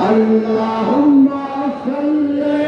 اللهم صل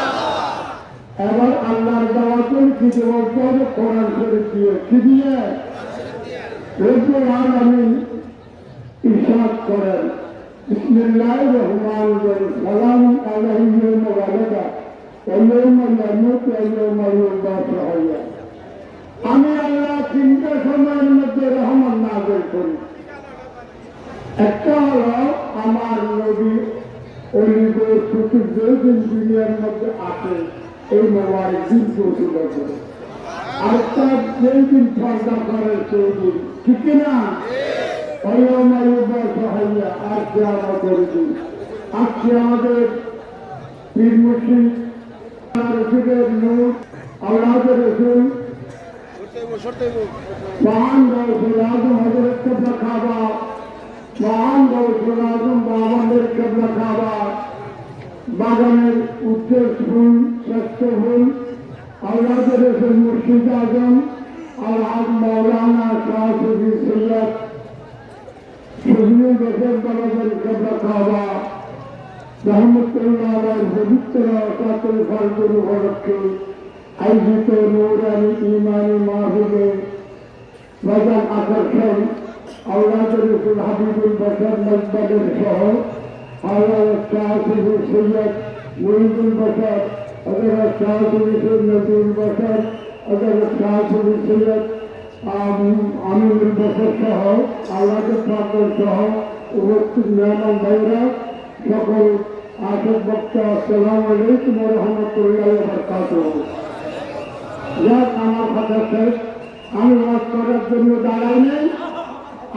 কিছু বলতে হবে কোরআন শরীফ দিয়ে কি দিয়ে রব্বুল আলামিন ইরশাদ করেন বিসমিল্লাহির রহমানির রহিম। সালাম ইয়ামুতু ওয়াইয়াউমা আমি আল্লাহ তিনটা সময়ের মধ্যে রহমান আমার নবী দুনিয়ার মধ্যে আসে এই মোবাইল দিন পৌঁছিল আরেকটা যেই দিন পর্দা করে সেই দিন ঠিক না? হইয়া আর কে আমাদের দিন আজকে আমাদের পীর মুর্শিদ রশিদের নূর কবলা খাবা সুজনীর বছর বাবাদের কবলা খাবা রহমতুল্লাহ পবিত্র কাতল ফালগুন উপলক্ষে আয়োজিত নৌরানি ইমানি মাহবুবে বাজার আকর্ষণ আল্লাহ রসুল হাবিবুল বসর মজবাদের সহ আল্লাহ শাহসুল সৈয়দ মহিদুল সহ আল্লাহ সহ উপস্থিত মেহমান ভাইরা সকল আশক বক্তা আসসালামু আলাইকুম রাহমাতুল্লাহি ওয়া বারাকাতুহু। যাক, আমার কথা শেষ। আমি ওয়াজ করার জন্য দাঁড়াই নেই।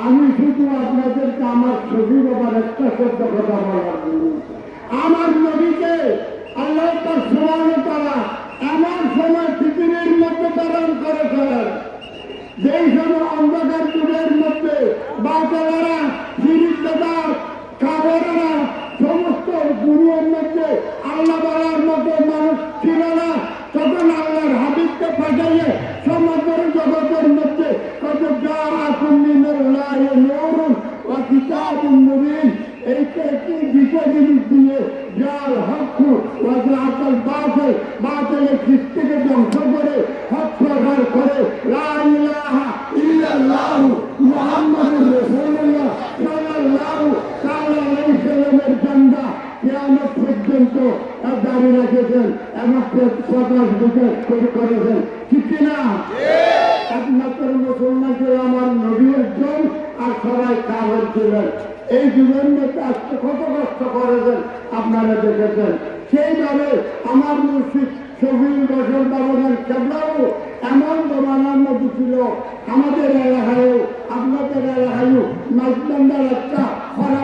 আমি শুধু আপনাদেরকে আমার ছবি বাবার একটা শব্দ কথা বলার জন্য। আমার নবীকে আল্লাহ তার সমান তারা এমন সময় পৃথিবীর মধ্যে ধারণ করেছিলেন যেই সময় অন্ধকার যুগের মধ্যে বাচ্চারা সিরিজদার খাবারেরা সমস্ত গুরুর মধ্যে আল্লাহ বলার মতো মানুষ ছিল না তখন আল্লাহর হাবিবকে পাঠাইয়ে সমগ্র জগতের মধ্যে কত যা আসুন নৌরুন ও কিতাবুন মুবিন এই একটি বিষয় জিনিস দিয়ে যার হক ওয়াজাকাল বাতিল বাতিলের সৃষ্টিকে ধ্বংস করে প্রকার করে। লা ইলাহা ইল্লাল্লাহু মুহাম্মাদুর রাসূলুল্লাহ সাল্লাল্লাহু তাআলা আলাইহি সাল্লামের জান্দা কিয়ামত পর্যন্ত দাঁড়িয়ে রেখেছেন এবং প্রকাশ বিকাশ করেছেন। ঠিক না? একমাত্র মুসলমান ছিল আমার নবী একজন আর সবাই কাগজ ছিলেন। এই যুগের আজকে কত কষ্ট করেছেন আপনারা দেখেছেন। সেইভাবে আমার মুর্শিদ শফিল বসর বাবনের কেবলাও এমন জমানার মধ্যে ছিল। আমাদের এলাকায়ও, আপনাদের এলাকায়ও মাইকলান্ডার একটা খারাপ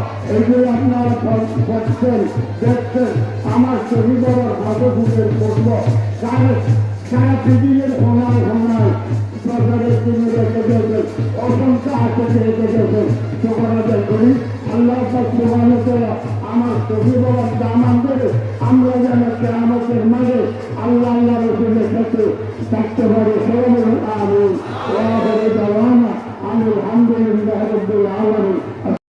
এই যে আমার শরীর বাবার হাতে ঘুরে করব কারণ সারা পৃথিবীর ঘনায় ঘনায় সরকারের জন্য রেখে দিয়েছেন, অসংখ্য হাতে রেখে দিয়েছেন করে আমার শরীর বাবার দামান আমরা যেন কেমন মাঝে আল্লাহ আল্লাহ রসুলের সাথে থাকতে পারি।